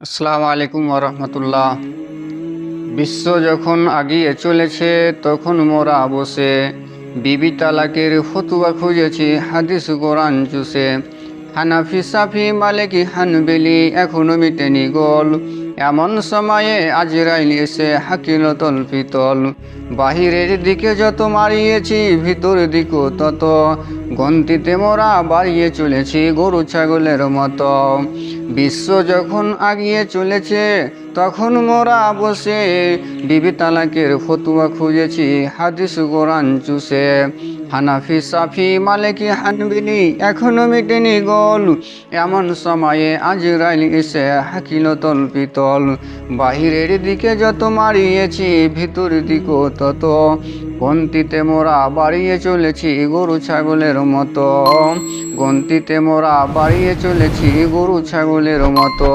আসসালামু আলাইকুম রহমতুল্লাহ বিশ্ব যখন আগিয়ে চলেছে, তখন মোরা বসে বিবি তালাকের ফতুয়া খুঁজেছি, হাদিস কোরআন চুষে। হানাফি, সাফি, মালিকি, হানবেলি এখনও মিটেনি গোল। এমন সময়ে আজরাইল এসে হাকিল তল পিতল বাহিরের দিকে যত মারিয়েছি, ভিতর দিকও তত। গন্তিতে মোরা বাড়িয়ে চলেছি গরু, ছাগলের মতো। বিশ্ব যখন আগিয়ে চলেছে তখন মোরা বসে বিবি তালাকের ফতুয়া খুঁজেছি হাদিস কোরআন চুষে। হানাফি, সাফি, মালিকি, হানবিলি এখনও মিটেনি গোল। এমন সময়ে আজরাইল এসে হাকিল তল পিতল। বাহিরের দিকে যত মারিয়েছি, ভিতর দিকও তত। গন্তিতে মোরা বাড়িয়ে চলেছি গরু ছাগলের মতো। গন্তিতে মোরা বাড়িয়ে চলেছি গরু ছাগলের মতো।